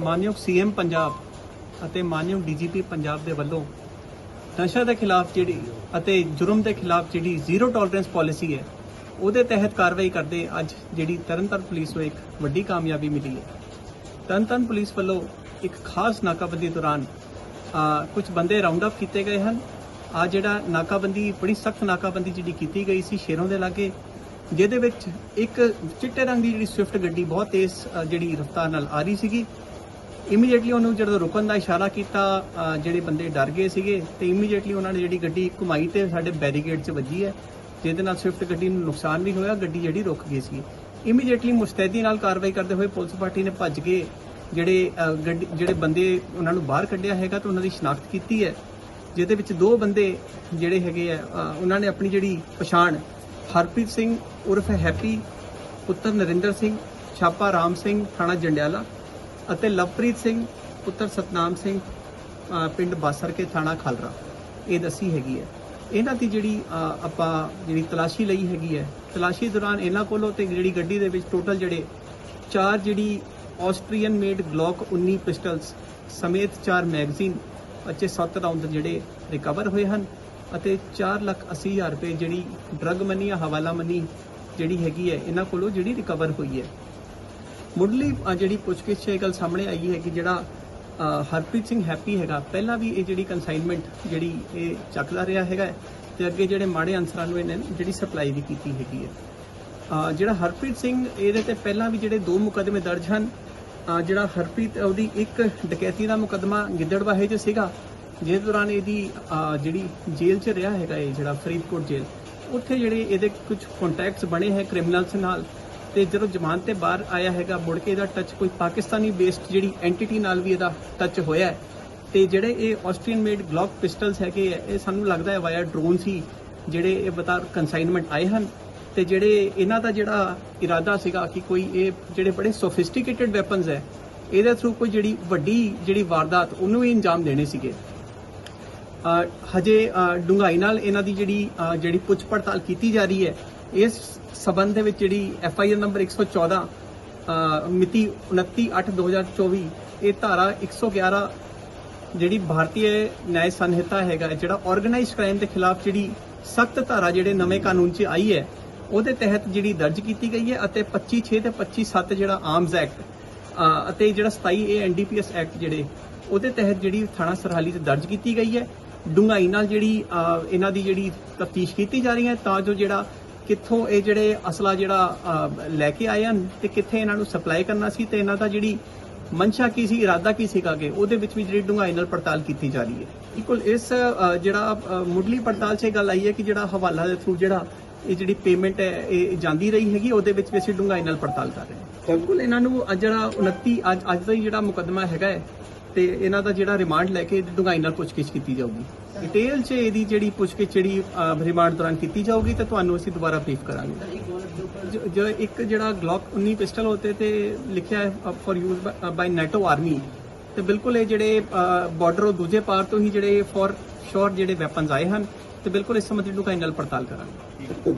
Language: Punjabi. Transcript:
ਮਾਨਯੋਗ ਸੀਐਮ ਪੰਜਾਬ ਅਤੇ ਮਾਨਯੋਗ ਡੀਜੀਪੀ ਪੰਜਾਬ ਦੇ ਵੱਲੋਂ ਨਸ਼ਾ ਦੇ ਖਿਲਾਫ ਜਿਹੜੀ ਅਤੇ ਜੁਰਮ ਦੇ ਖਿਲਾਫ ਜਿਹੜੀ ਜ਼ੀਰੋ ਟੋਲਰੈਂਸ ਪਾਲਿਸੀ ਹੈ, ਉਹਦੇ ਤਹਿਤ ਕਾਰਵਾਈ ਕਰਦੇ ਅੱਜ ਜਿਹੜੀ ਤਰਨਤਾਰਨ ਪੁਲਿਸ ਨੂੰ ਇੱਕ ਵੱਡੀ ਕਾਮਯਾਬੀ ਮਿਲੀ ਹੈ। ਤਰਨਤਾਰਨ ਪੁਲਿਸ ਵੱਲੋਂ ਇੱਕ ਖਾਸ ਨਾਕਾਬੰਦੀ ਦੌਰਾਨ ਕੁਝ ਬੰਦੇ ਰਾਉਂਡ ਅਪ ਕੀਤੇ ਗਏ ਹਨ। ਆ ਜਿਹੜਾ ਨਾਕਾਬੰਦੀ, ਬੜੀ ਸਖਤ ਨਾਕਾਬੰਦੀ ਜਿਹੜੀ ਕੀਤੀ ਗਈ ਸੀ ਸ਼ੇਰੋਂ ਦੇ ਲਾਗੇ, ਜਿਹਦੇ ਵਿੱਚ ਇੱਕ ਚਿੱਟੇ ਰੰਗ ਦੀ ਜਿਹੜੀ ਸਵਿਫਟ ਗੱਡੀ ਬਹੁਤ ਤੇਜ਼ ਜਿਹੜੀ ਰਫ਼ਤਾਰ ਨਾਲ ਆ ਰਹੀ ਸੀਗੀ। ਇਮੀਡੀਏਟਲੀ ਉਹਨੂੰ ਜਦੋਂ ਰੁਕਣ ਦਾ ਇਸ਼ਾਰਾ ਕੀਤਾ ਅ, ਜਿਹੜੇ ਬੰਦੇ ਡਰ ਗਏ ਸੀਗੇ ਤੇ ਇਮੀਡੀਏਟਲੀ ਉਹਨਾਂ ਨੇ ਜਿਹੜੀ ਗੱਡੀ ਘੁਮਾਈ ਤੇ ਸਾਡੇ ਬੈਰੀਕੇਡ 'ਚ ਵੱਜੀ ਹੈ ਜਿਹਦੇ ਨਾਲ ਸਵਿਫਟ ਗੱਡੀ ਨੂੰ ਨੁਕਸਾਨ ਵੀ ਹੋਇਆ ਗੱਡੀ ਜਿਹੜੀ ਰੁਕ ਗਈ ਸੀ। ਇਮੀਡੀਏਟਲੀ ਮੁਸਤੈਦੀ ਨਾਲ ਕਾਰਵਾਈ ਕਰਦੇ ਹੋਏ ਪੁਲਿਸ ਪਾਰਟੀ ਨੇ ਭੱਜ ਕੇ ਜਿਹੜੇ ਅ, ਗੱਡੀ ਜਿਹੜੇ ਬੰਦੇ ਉਹਨਾਂ ਨੂੰ ਬਾਹਰ ਕੱਢਿਆ ਹੈਗਾ ਤੇ ਉਹਨਾਂ ਦੀ ਸ਼ਨਾਖਤ ਕੀਤੀ ਹੈ ਜਿਹਦੇ ਵਿੱਚ ਦੋ ਬੰਦੇ ਜਿਹੜੇ ਹੈਗੇ ਆ ਅ, ਉਹਨਾਂ ਨੇ ਆਪਣੀ ਜਿਹੜੀ ਪਛਾਣ ਹਰਪ੍ਰੀਤ ਸਿੰਘ ਉਰਫ ਹੈਪੀ ਪੁੱਤਰ ਨਰਿੰਦਰ ਸਿੰਘ ਛਾਪਾ ਰਾਮ ਸਿੰਘ ਥਾਣਾ ਜੰਡਿਆਲਾ ਅਤੇ ਲਵਪ੍ਰੀਤ ਸਿੰਘ, ਪੁੱਤਰ ਸਤਨਾਮ ਸਿੰਘ ਪਿੰਡ ਬਾਸਰ ਕੇ ਥਾਣਾ ਖਾਲਰਾ। ਇਹ ਦੱਸੀ ਹੈਗੀ ਹੈ। ਇਹਨਾਂ ਦੀ ਜਿਹੜੀ ਆਪਾਂ ਜਿਹੜੀ ਤਲਾਸ਼ੀ ਲਈ ਹੈਗੀ ਹੈ, ਤਲਾਸ਼ੀ ਦੌਰਾਨ ਇਹਨਾਂ ਕੋਲੋਂ ਤੇ ਜਿਹੜੀ ਗੱਡੀ ਦੇ ਵਿੱਚ ਟੋਟਲ ਜਿਹੜੇ ਚਾਰ ਜਿਹੜੀ ਆਸਟਰੀਅਨ ਮੇਡ ਗਲੌਕ 19 ਪਿਸਟਲਸ ਸਮੇਤ ਚਾਰ ਮੈਗਜ਼ੀਨ ਅਤੇ 7 ਰਾਉਂਡ ਜਿਹੜੇ ਰਿਕਵਰ ਹੋਏ ਹਨ ਅਤੇ 4 ਲੱਖ 80 ਹਜ਼ਾਰ ਰੁਪਏ ਜਿਹੜੀ ਡਰਗ ਮਨੀ ਜਾਂ ਹਵਾਲਾ ਮਨੀ ਜਿਹੜੀ ਹੈਗੀ ਹੈ, ਇਹਨਾਂ ਕੋਲੋਂ ਜਿਹੜੀ ਰਿਕਵਰ ਹੋਈ ਹੈ। ਮੁੱਢਲੀ ਜਿਹੜੀ ਪੁੱਛਗਿੱਛ ਇਹ ਗੱਲ ਸਾਹਮਣੇ ਆਈ ਹੈ ਕਿ ਜਿਹੜਾ ਹਰਪ੍ਰੀਤ ਸਿੰਘ ਹੈਪੀ ਹੈਗਾ, ਪਹਿਲਾਂ ਵੀ ਇਹ ਜਿਹੜੀ ਕਨਸਾਈਨਮੈਂਟ ਜਿਹੜੀ ਇਹ ਚੱਕਦਾ ਰਿਹਾ ਹੈਗਾ ਹੈ ਤੇ ਅੱਗੇ ਜਿਹੜੇ ਮਾੜੇ ਅਨਸਰਾਂ ਨੂੰ ਇਹਨੇ ਜਿਹੜੀ ਸਪਲਾਈ ਵੀ ਕੀਤੀ ਹੈਗੀ ਹੈ। ਜਿਹੜਾ ਹਰਪ੍ਰੀਤ ਸਿੰਘ, ਇਹਦੇ ਤੇ ਪਹਿਲਾਂ ਵੀ ਜਿਹੜੇ ਦੋ ਮੁਕੱਦਮੇ ਦਰਜ ਹਨ। ਜਿਹੜਾ ਹਰਪ੍ਰੀਤ ਉਹਦੀ ਇੱਕ ਡਕੈਤੀ ਦਾ ਮੁਕੱਦਮਾ ਗਿੱਦੜਵਾਹੇ 'ਚ ਸੀਗਾ ਜਿਸ ਦੌਰਾਨ ਇਹਦੀ ਜਿਹੜੀ ਜੇਲ੍ਹ 'ਚ ਰਿਹਾ ਹੈਗਾ ਇਹ ਜਿਹੜਾ ਫਰੀਦਕੋਟ ਜੇਲ੍ਹ, ਉੱਥੇ ਜਿਹੜੇ ਇਹਦੇ ਕੁਝ ਕੰਟੈਕਟਸ ਬਣੇ ਹੈ ਕ੍ਰਿਮੀਨਲਸ ਨਾਲ। ਤੇ ਜਦੋਂ ਜ਼ਮਾਨਤ ਤੇ ਬਾਹਰ ਆਇਆ ਹੈਗਾ ਮੁੜ ਕੇ ਇਹਦਾ ਟੱਚ ਕੋਈ ਪਾਕਿਸਤਾਨੀ ਬੇਸਡ ਜਿਹੜੀ ਐਂਟੀਟੀ ਨਾਲ ਵੀ ਇਹਦਾ ਟੱਚ ਹੋਇਆ ਤੇ ਜਿਹੜੇ ਇਹ ਆਸਟਰੀਅਨ ਮੇਡ ਗਲੌਕ ਪਿਸਟਲਸ ਹੈਗੇ ਇਹ ਸਾਨੂੰ ਲੱਗਦਾ ਹੈ ਵਾਇਆ ਡਰੋਨ ਸੀ ਜਿਹੜੇ ਇਹ ਬਤਾ ਕਨਸਾਈਨਮੈਂਟ ਆਏ ਹਨ। ਤੇ ਜਿਹੜੇ ਇਹਨਾਂ ਦਾ ਜਿਹੜਾ ਇਰਾਦਾ ਸੀਗਾ ਕਿ ਕੋਈ ਇਹ ਜਿਹੜੇ ਬੜੇ ਸੋਫਿਸਟੀਕੇਟਿਡ ਵੈਪਨਸ ਹੈ ਇਹਦੇ ਥਰੂ ਕੋਈ ਜਿਹੜੀ ਵੱਡੀ ਜਿਹੜੀ ਵਾਰਦਾਤ ਉਹਨੂੰ ਵੀ ਅੰਜਾਮ ਦੇਣੇ ਸੀਗੇ। ਹਜੇ ਅ, ਡੂੰਘਾਈ ਨਾਲ ਇਹਨਾਂ ਦੀ ਜਿਹੜੀ ਜਿਹੜੀ ਪੁੱਛ ਪੜਤਾਲ ਕੀਤੀ ਜਾ ਰਹੀ ਹੈ ਇਸ ਸਬੰਧ ਦੇ ਵਿੱਚ ਜਿਹੜੀ ਐਫ ਆਈ ਆਰ ਨੰਬਰ 114 ਅ, ਮਿਤੀ 29/8/2024 ਇਹ ਧਾਰਾ 111 ਜਿਹੜੀ ਭਾਰਤੀ ਨਿਆਇ ਸੰਹਿਤਾ ਹੈਗਾ ਜਿਹੜਾ ਆਰਗੇਨਾਈਜ਼ਡ ਕ੍ਰਾਈਮ ਦੇ ਖਿਲਾਫ ਜਿਹੜੀ ਸਖਤ ਧਾਰਾ ਜਿਹੜੇ ਨਵੇਂ ਕਾਨੂੰਨ 'ਚ ਆਈ ਹੈ ਉਹਦੇ ਤਹਿਤ ਜਿਹੜੀ ਦਰਜ ਕੀਤੀ ਗਈ ਹੈ ਅਤੇ 25 6 ਤੇ 25 7 ਜਿਹੜਾ ਆਰਮਸ ਐਕਟ ਅਤੇ ਜਿਹੜਾ 27 ਏ ਐਨਡੀਪੀਐਸ ਐਕਟ ਜਿਹੜੇ ਉਹਦੇ ਤਹਿਤ ਜਿਹੜੀ ਥਾਣਾ ਸਰਹਾਲੀ 'ਚ ਦਰਜ ਕੀਤੀ ਗਈ ਹੈ। ਡੂੰਘਾਈ ਨਾਲ ਜਿਹੜੀ ਅ, ਇਹਨਾਂ ਦੀ ਜਿਹੜੀ ਤਫਤੀਸ਼ ਕੀਤੀ ਜਾ ਰਹੀ ਹੈ ਤਾਂ ਜੋ ਜਿਹੜਾ ਕਿੱਥੋਂ ਇਹ ਜਿਹੜੇ ਅਸਲਾ ਜਿਹੜਾ ਲੈ ਕੇ ਆਏ ਹਨ ਤੇ ਕਿੱਥੇ ਇਹਨਾਂ ਨੂੰ ਸਪਲਾਈ ਕਰਨਾ ਸੀ ਤੇ ਇਹਨਾਂ ਦਾ ਜਿਹੜੀ ਮਨਸ਼ਾ ਕੀ ਸੀ ਇਰਾਦਾ ਕੀ ਸੀਗਾ ਕਿ ਉਹਦੇ ਵਿੱਚ ਵੀ ਜਿਹੜੀ ਡੂੰਘਾਈ ਨਾਲ ਪੜਤਾਲ ਕੀਤੀ ਜਾ ਰਹੀ ਹੈ। ਇਕੁਲ ਇਸ ਜਿਹੜਾ ਅ, ਮੁੱਢਲੀ ਪੜਤਾਲ 'ਚ ਇਹ ਗੱਲ ਆਈ ਹੈ ਕਿ ਜਿਹੜਾ ਹਵਾਲਾ ਦੇ ਥਰੂ ਜਿਹੜਾ ਇਹ ਜਿਹੜੀ ਪੇਮੈਂਟ ਹੈ ਇਹ ਜਾਂਦੀ ਰਹੀ ਹੈਗੀ ਉਹਦੇ ਵਿੱਚ ਵੀ ਅਸੀਂ ਡੂੰਘਾਈ ਨਾਲ ਪੜਤਾਲ ਕਰ ਰਹੇ ਹਾਂ। ਬਿਲਕੁਲ ਇਹਨਾਂ ਨੂੰ ਅੱਜ ਜਿਹੜਾ 29 ਅੱਜ ਅੱਜ ਦਾ ਹੀ ਜਿਹੜਾ ਮੁਕੱਦਮਾ ਹੈਗਾ ਹੈ ਤੇ ਇਹਨਾਂ ਦਾ ਜਿਹੜਾ ਰਿਮਾਂਡ ਲੈ ਕੇ ਡੂੰਘਾਈ ਨਾਲ ਪੁੱਛਗਿੱਛ ਕੀਤੀ ਜਾਊਗੀ। ਡਿਟੇਲ 'ਚ ਇਹਦੀ ਜਿਹੜੀ ਪੁੱਛਗਿੱਛ ਜਿਹੜੀ ਰਿਮਾਂਡ ਦੌਰਾਨ ਕੀਤੀ ਜਾਊਗੀ ਤੇ ਤੁਹਾਨੂੰ ਅਸੀਂ ਦੁਬਾਰਾ ਬਰੀਫ ਕਰਾਂਗੇ। ਜੋ- ਇੱਕ ਜਿਹੜਾ ਗਲੌਕ 19 ਪਿਸਟਲ ਹੋਤੇ ਤੇ ਲਿਖਿਆ ਹੈ for use by NATO army ਤੇ ਬਿਲਕੁਲ ਇਹ ਜਿਹੜੇ ਬਾਰਡਰ ਦੂਜੇ ਪਾਰ ਤੋਂ ਹੀ ਜਿਹੜੇ ਫॉर ਸ਼ੋਰ ਜਿਹੜੇ ਵੈਪਨਸ ਆਏ ਹਨ, ਤੇ ਬਿਲਕੁਲ ਇਸ ਸੰਬੰਧੀ ਡੂੰਘਾਈ ਨਾਲ ਪੜਤਾਲ ਕਰਾਂਗੇ।